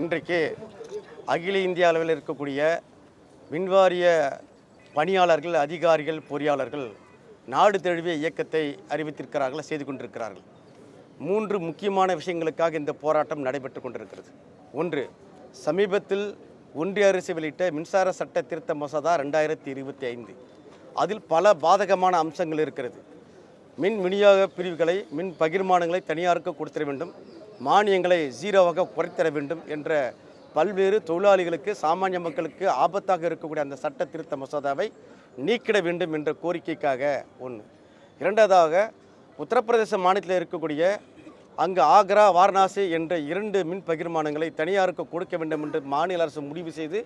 இன்றைக்கு அகில இந்திய அளவில் இருக்கக்கூடிய மின்வாரிய பணியாளர்கள் அதிகாரிகள் பொறியாளர்கள் நாடு தழுவிய இயக்கத்தை அறிவித்திருக்கிறார்கள் செய்து கொண்டிருக்கிறார்கள். மூன்று முக்கியமான விஷயங்களுக்காக இந்த போராட்டம் நடைபெற்று கொண்டிருக்கிறது. ஒன்று சமீபத்தில் ஒன்றிய அரசு வெளியிட்ட மின்சார சட்ட திருத்த மசோதா ரெண்டாயிரத்தி இருபத்தி ஐந்து. அதில் பல பாதகமான அம்சங்கள் இருக்கிறது. மின் விநியோக பிரிவுகளை மின் பகிர்மானங்களை தனியாருக்கு கொடுத்திட வேண்டும். மானியங்களை ஜீரோவாக குறைத்தர வேண்டும் என்ற பல்வேறு தொழிலாளிகளுக்கு சாமானிய மக்களுக்கு ஆபத்தாக இருக்கக்கூடிய அந்த சட்ட திருத்த மசோதாவை நீக்கிட வேண்டும் என்ற கோரிக்கைக்காக ஒன்று. இரண்டாவதாக உத்தரப்பிரதேச மாநிலத்தில் இருக்கக்கூடிய அங்கு ஆக்ரா வாரணாசி என்ற இரண்டு மின் பகிர்மானங்களை தனியாருக்கு கொடுக்க வேண்டும் என்று மாநில அரசு முடிவு செய்து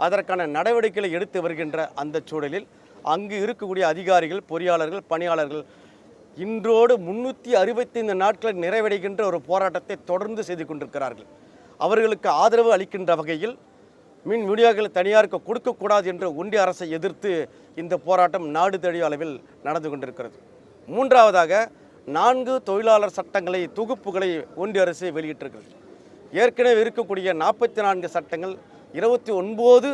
அதற்கான நடவடிக்கைகளை எடுத்து வருகின்ற அந்த சூழலில் அங்கு இருக்கக்கூடிய அதிகாரிகள் பொறியாளர்கள் பணியாளர்கள் இன்றோடு முன்னூற்றி அறுபத்தைந்து நாட்கள் நிறைவடைகின்ற ஒரு போராட்டத்தை தொடர்ந்து செய்து கொண்டிருக்கிறார்கள். அவர்களுக்கு ஆதரவு அளிக்கின்ற வகையில் மின் விநியோகங்களை தனியாருக்கு கொடுக்கக்கூடாது என்ற ஒன்றிய அரசை எதிர்த்து இந்த போராட்டம் நாடு தழுவிய அளவில் நடந்து கொண்டிருக்கிறது. மூன்றாவதாக நான்கு தொழிலாளர் சட்டங்களை தொகுப்புகளை ஒன்றிய அரசு வெளியிட்டிருக்கிறது. ஏற்கனவே இருக்கக்கூடிய நாற்பத்தி நான்கு சட்டங்கள் இருபத்தி ஒன்பது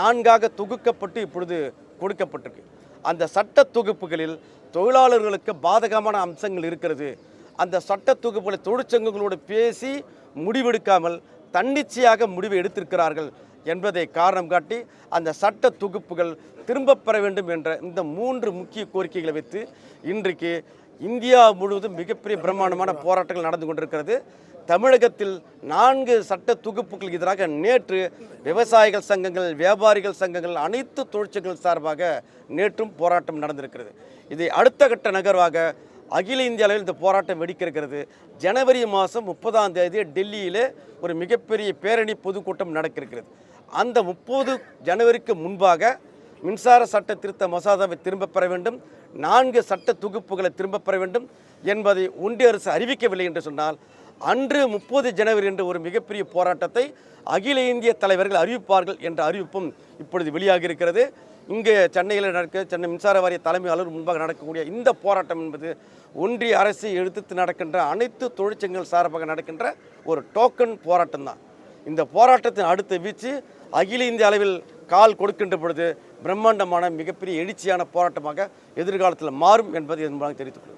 நான்காக தொகுக்கப்பட்டு இப்பொழுது கொடுக்கப்பட்டிருக்கு. அந்த சட்ட தொகுப்புகளில் தொழிலாளர்களுக்கு பாதகமான அம்சங்கள் இருக்கிறது. அந்த சட்ட தொகுப்புகளை தொழிற்சங்கங்களோடு பேசி முடிவெடுக்காமல் தன்னிச்சையாக முடிவு எடுத்திருக்கிறார்கள் என்பதை காரணம் காட்டி அந்த சட்ட தொகுப்புகள் திரும்பப் பெற வேண்டும் என்ற இந்த மூன்று முக்கிய கோரிக்கைகளை வைத்து இன்றைக்கு இந்தியா முழுவதும் மிகப்பெரிய பிரம்மாண்டமான போராட்டங்கள் நடந்து கொண்டிருக்கிறது. தமிழகத்தில் நான்கு சட்ட தொகுப்புகளுக்கு எதிராக நேற்று விவசாயிகள் சங்கங்கள் வியாபாரிகள் சங்கங்கள் அனைத்து தொழிற்சங்கங்கள் சார்பாக நேற்றும் போராட்டம் நடந்திருக்கிறது. இதை அடுத்த கட்ட நகர்வாக அகில இந்திய அளவில் இந்த போராட்டம் வெடிக்க இருக்கிறது ஜனவரி மாதம் முப்பதாம் தேதி டெல்லியில் ஒரு மிகப்பெரிய பேரணி பொதுக்கூட்டம் நடக்கிருக்கிறது. அந்த முப்பது ஜனவரிக்கு முன்பாக மின்சார சட்ட திருத்த மசோதாவை திரும்பப் பெற வேண்டும். நான்கு சட்ட தொகுப்புகளை திரும்பப் பெற வேண்டும் என்பதை ஒன்றிய அரசு அறிவிக்கவில்லை என்று சொன்னால் அன்று முப்பது ஜனவரி என்று ஒரு மிகப்பெரிய போராட்டத்தை அகில இந்திய தலைவர்கள் அறிவிப்பார்கள் என்ற அறிவிப்பும் இப்பொழுது வெளியாகி இருக்கிறது. இங்கே சென்னையில் நடக்க சென்னை மின்சார வாரிய தலைமை அலுவலர் முன்பாக நடக்கக்கூடிய இந்த போராட்டம் என்பது ஒன்றிய அரசு எடுத்து நடக்கின்ற அனைத்து தொழிற்சங்கங்கள் சார்பாக நடக்கின்ற ஒரு டோக்கன் போராட்டம் தான் இந்த போராட்டத்தின் அடுத்த வீச்சு அகில இந்திய அளவில் கால் கொடுக்கின்ற பொழுது பிரம்மாண்டமான மிகப்பெரிய எழுச்சியான போராட்டமாக எதிர்காலத்தில் மாறும் என்பதை என்பதாக தெரிவித்துக்